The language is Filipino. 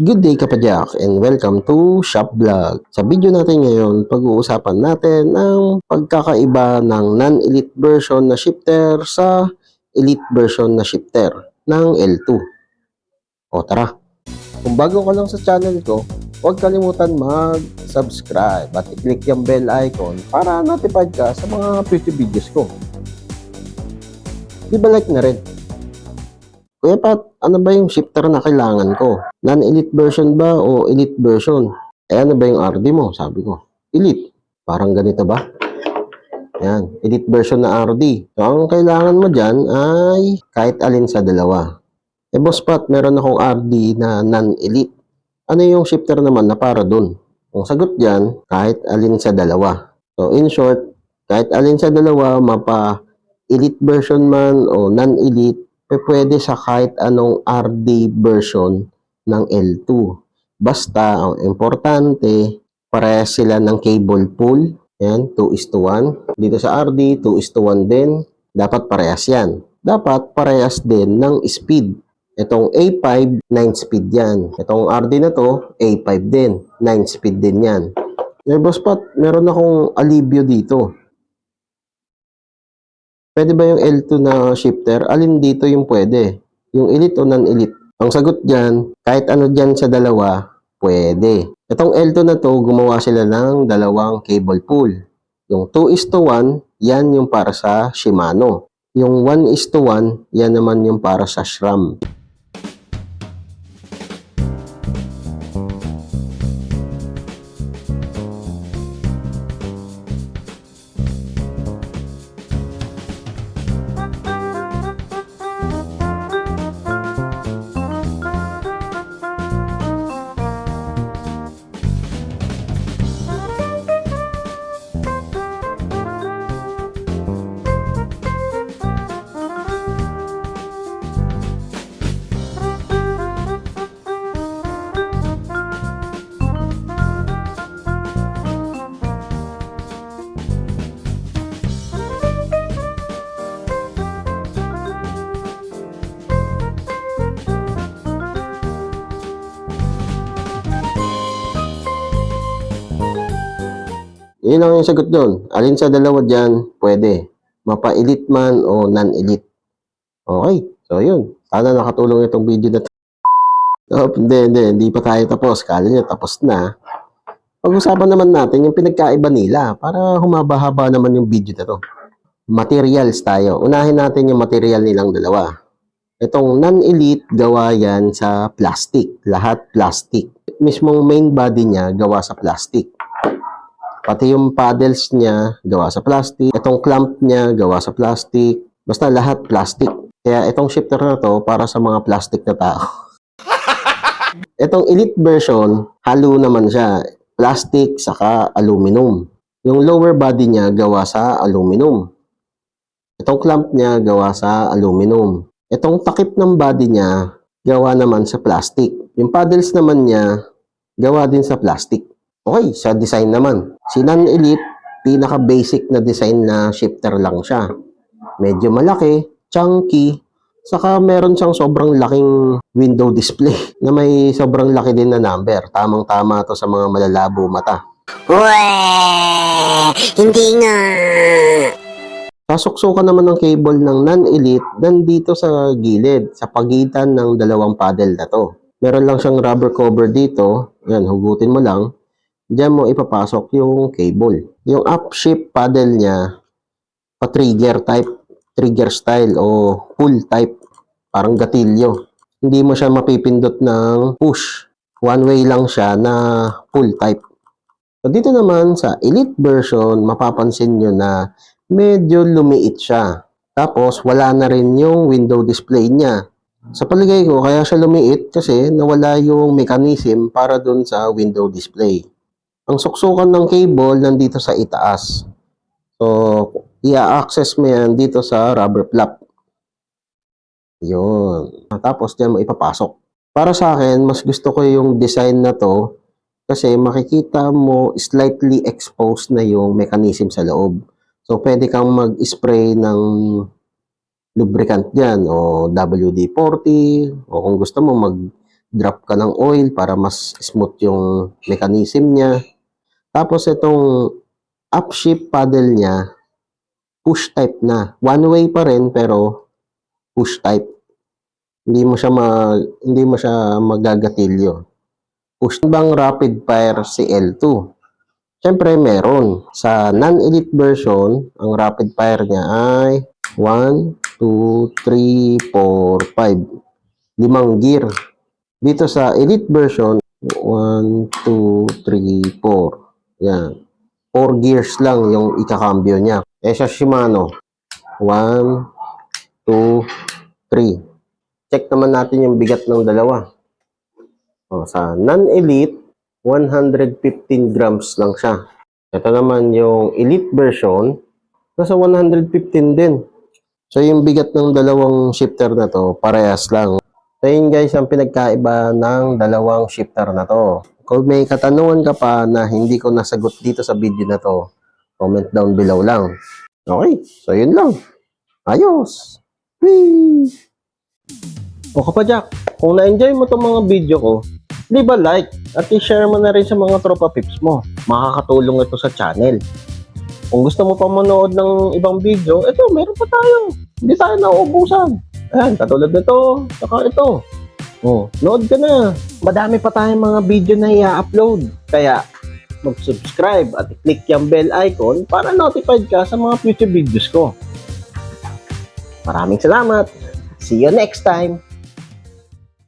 Good day kapadyak and welcome to Shop Vlog. Sa video natin ngayon, pag-uusapan natin ang pagkakaiba ng non-elite version na shifter sa elite version na shifter ng L2. O tara! Kung bago ka lang sa channel ko, huwag kalimutan mag-subscribe at i-click yung bell icon para notified ka sa mga future videos ko. Di ba like na rin? Kuya Pat, ano ba yung shifter na kailangan ko? Non-elite version ba o elite version? Eh ano ba yung RD mo? Sabi ko, elite. Parang ganito ba? Yan, elite version na RD. So, ang kailangan mo dyan ay kahit alin sa dalawa. Eh, boss Pat, meron akong RD na non-elite. Ano yung shifter naman na para dun? Ang sagot dyan, kahit alin sa dalawa. So, in short, kahit alin sa dalawa, mapa elite version man o non-elite, pwede sa kahit anong RD version ng L2. Basta, ang importante, parehas sila ng cable pull. Yan, 2 is to 1. Dito sa RD, 2 is to 1 din. Dapat parehas yan. Dapat parehas din ng speed. Itong A5, 9 speed yan. Itong RD na to, A5 din. 9 speed din yan. Eh, boss Pat, meron akong alibyo dito. Pwede ba yung L2 na shifter? Alin dito yung pwede? Yung elite o non-elite? Ang sagot dyan, kahit ano dyan sa dalawa, pwede. Itong L2 na to, gumawa sila ng dalawang cable pull. Yung 2 is to 1, yan yung para sa Shimano. Yung 1 is to 1, yan naman yung para sa SRAM. Yun lang yung sagot doon. Alin sa dalawa dyan, pwede. Mapa-elite man o non-elite. Okay. So, yun. Sana nakatulong itong video na to. Oh, hindi, hindi. Hindi pa tayo tapos. Kala nyo tapos na. Pag-usapan naman natin yung pinagkaiba nila para humaba-haba naman yung video na to. Materials tayo. Unahin natin yung material nilang dalawa. Itong non-elite, gawa yan sa plastic. Lahat plastic. Mismong main body niya, gawa sa plastic. Pati yung paddles niya, gawa sa plastic. Itong clamp niya, gawa sa plastic. Basta lahat plastic. Kaya itong shifter na to, para sa mga plastic na tao. itong elite version, halo naman siya. Plastic, saka aluminum. Yung lower body niya, gawa sa aluminum. Itong clamp niya, gawa sa aluminum. Itong takip ng body niya, gawa naman sa plastic. Yung paddles naman niya, gawa din sa plastic. Okay, sa design naman. Si non-elite, pinaka-basic na design na shifter lang siya. Medyo malaki, chunky, saka meron siyang sobrang laking window display na may sobrang laki din na number. Tamang-tama to sa mga malalabo mata. Weh! Hindi nga! Sasuksukan naman ng cable ng non-elite nandito sa gilid, sa pagitan ng dalawang paddle na to. Meron lang siyang rubber cover dito. Yan, hugutin mo lang. Diyan mo ipapasok yung cable. Yung up-shift paddle niya, pa-trigger type, trigger style o pull type. Parang gatilyo. Hindi mo siya mapipindot ng push. One way lang siya na pull type. So dito naman sa Elite version, mapapansin nyo na medyo lumiit siya. Tapos wala na rin yung window display niya. Sa paligay ko, kaya siya lumiit kasi nawala yung mechanism para dun sa window display. Ang suksukan ng cable nandito sa itaas. So, i-access mo yan dito sa rubber flap. Yun. Tapos diyan mo ipapasok. Para sa akin, mas gusto ko yung design na to kasi makikita mo slightly exposed na yung mechanism sa loob. So, pwede kang mag-spray ng lubricant dyan o WD-40 o kung gusto mo mag drop ka ng oil para mas smooth yung mechanism niya. Tapos itong upshift paddle niya, push type na. One way pa rin pero push type. Hindi mo siya mag hindi mo siya magagatilyo. Push bang rapid fire si L2? Siyempre meron. Sa non-elite version, ang rapid fire niya ay 1, 2, 3, 4, 5. Limang gear. Dito sa elite version, 1, 2, 3, 4. Yan. 4 gears lang yung ikakambyo niya. Eh sa Shimano, 1, 2, 3. Check naman natin yung bigat ng dalawa. O, sa non-elite, 115 grams lang siya. Ito naman yung elite version, nasa 115 din. So yung bigat ng dalawang shifter na to, parehas lang. So yun guys, ang pinagkaiba ng dalawang shifter na to. Kung may katanungan ka pa na hindi ko nasagot dito sa video na to, comment down below lang. Okay, so yun lang. Ayos! Whee! O kapadyak, kung na-enjoy mo itong mga video ko, di ba like at i-share mo na rin sa mga tropa pips mo. Makakatulong ito sa channel. Kung gusto mo pa manood ng ibang video, ito, meron pa tayo. Hindi tayo nauubusan. Ayan, katulad nito, saka ito. Oh, nood ka na. Madami pa tayong mga video na i-upload. Kaya, mag-subscribe at i-click yung bell icon para notified ka sa mga future videos ko. Maraming salamat. See you next time.